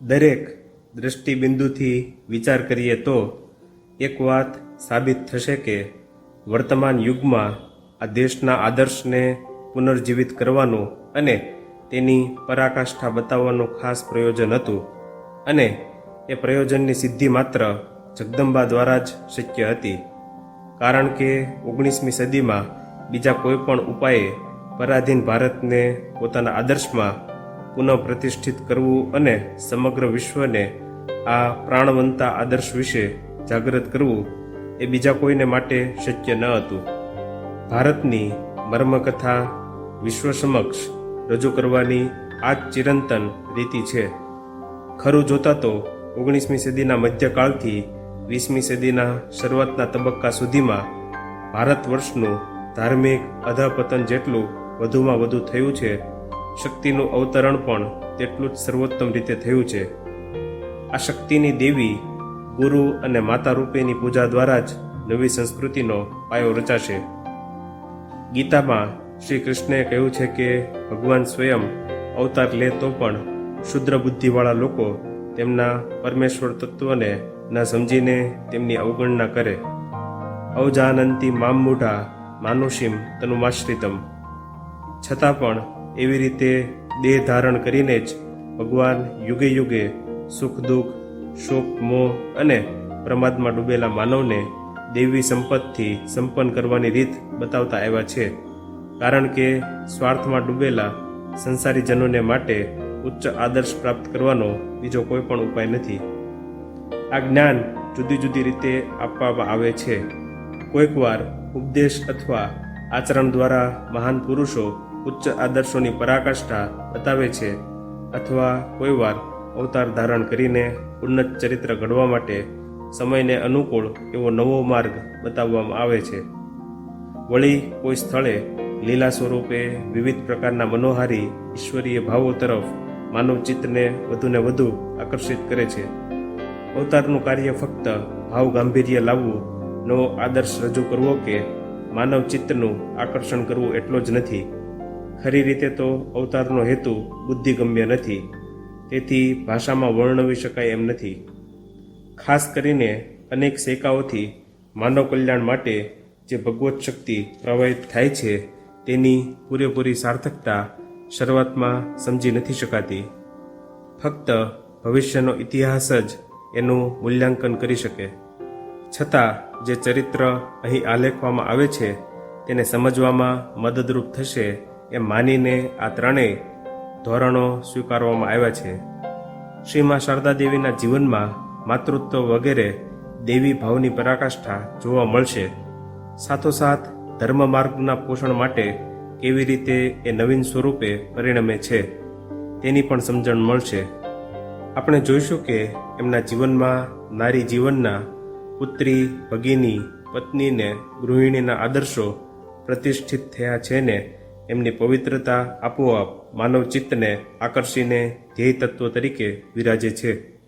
દરેક દૃષ્ટિબિંદુથી વિચાર કરીએ તો એક વાત સાબિત થશે કે વર્તમાન યુગમાં આ દેશના આદર્શને પુનર્જીવિત કરવાનું અને તેની પરાકાષ્ઠા બતાવવાનું ખાસ પ્રયોજન હતું અને એ પ્રયોજનની સિદ્ધિ માત્ર જગદંબા દ્વારા જ શક્ય હતી. કારણ કે ઓગણીસમી સદીમાં બીજા કોઈ પણ ઉપાયે પરાધીન ભારતને પોતાના આદર્શમાં પુનઃ પ્રતિષ્ઠિત કરવું અને સમગ્ર વિશ્વને આ પ્રાણવંતા આદર્શ વિશે જાગૃત કરવું એ બીજા કોઈને માટે શક્ય ન હતું. ભારતની મર્મકથા વિશ્વ સમક્ષ રજૂ કરવાની આ ચિરંતન રીતિ છે. ખરું જોતા તો ઓગણીસમી સદીના મધ્યકાળથી વીસમી સદીના શરૂઆતના તબક્કા સુધીમાં ભારત વર્ષનું ધાર્મિક અધાપતન જેટલું વધુમાં વધુ થયું છે શક્તિનું અવતરણ પણ તેટલું જ સર્વોત્તમ રીતે થયું છે. આ શક્તિની દેવી ગુરુ અને માતા રૂપેની પૂજા દ્વારા જ નવી સંસ્કૃતિનો પાયો રચાશે. ગીતામાં શ્રી કૃષ્ણે કહ્યું છે કે ભગવાન સ્વયં અવતાર લે તો પણ શુદ્ર બુદ્ધિવાળા લોકો તેમના પરમેશ્વર તત્વને ન સમજીને તેમની અવગણના કરે. અવજાનંતી મામ મૂઢા માનુષિમ તનુમાશ્રિતમ. છતાં પણ એવી રીતે દેહ ધારણ કરીને જ ભગવાન યુગે યુગે સુખ, દુઃખ, શોક, મોહ અને પ્રમાદમાં ડૂબેલા માનવને દેવી સંપત્તિથી સંપન્ન કરવાની રીત બતાવતા આવ્યા છે. કારણ કે સ્વાર્થમાં ડૂબેલા સંસારીજનોને માટે ઉચ્ચ આદર્શ પ્રાપ્ત કરવાનો બીજો કોઈ પણ ઉપાય નથી. આ જ્ઞાન જુદી જુદી રીતે આપવામાં આવે છે. કોઈકવાર ઉપદેશ અથવા આચરણ દ્વારા મહાન પુરુષો ઉચ્ચ આદર્શોની પરાકાષ્ઠા બતાવે છે અથવા કોઈવાર અવતાર ધારણ કરીને ઉન્નત ચરિત્ર ઘડવા માટે સમયને અનુકૂળ એવો નવો માર્ગ બતાવવામાં આવે છે. વળી કોઈ સ્થળે લીલા સ્વરૂપે વિવિધ પ્રકારના મનોહારી ઈશ્વરીય ભાવો તરફ માનવ ચિત્તને વધુને વધુ આકર્ષિત કરે છે. અવતારનું કાર્ય ફક્ત ભાવ ગાંભીર્ય લાવવું, નવો આદર્શ રજૂ કરવો કે માનવ ચિત્તનું આકર્ષણ કરવું એટલો જ નથી. ખરી રીતે તો અવતારનો હેતુ બુદ્ધિગમ્ય નથી, તેથી ભાષામાં વર્ણવી શકાય એમ નથી. ખાસ કરીને અનેક સેકાઓથી માનવ કલ્યાણ માટે જે ભગવત શક્તિ પ્રવાહિત થાય છે, તેની પૂરેપૂરી સાર્થકતા શરૂઆતમાં સમજી નથી શકાતી. ફક્ત ભવિષ્યનો ઇતિહાસ જ એનું મૂલ્યાંકન કરી શકે. છતાં જે ચરિત્ર અહીં આલેખવામાં આવે છે, તેને સમજવામાં મદદરૂપ થશે એમ માનીને આ ત્રણેય ધોરણો સ્વીકારવામાં આવ્યા છે. શ્રી મા શારદા દેવીના જીવનમાં માતૃત્વ વગેરે દેવી ભાવની પરાકાષ્ઠા જોવા મળશે. સાથોસાથ ધર્મ માર્ગના પોષણ માટે કેવી રીતે એ નવીન સ્વરૂપે પરિણમે છે, તેની પણ સમજણ મળશે. આપણે જોઈશું કે એમના જીવનમાં નારી જીવનના પુત્રી, ભગીની, પત્નીને ગૃહિણીના આદર્શો પ્રતિષ્ઠિત થયા છે ને એમની પવિત્રતા આપોઆપ માનવ ચિત્તને આકર્ષીને ધ્યેય તત્વ તરીકે વિરાજે છે.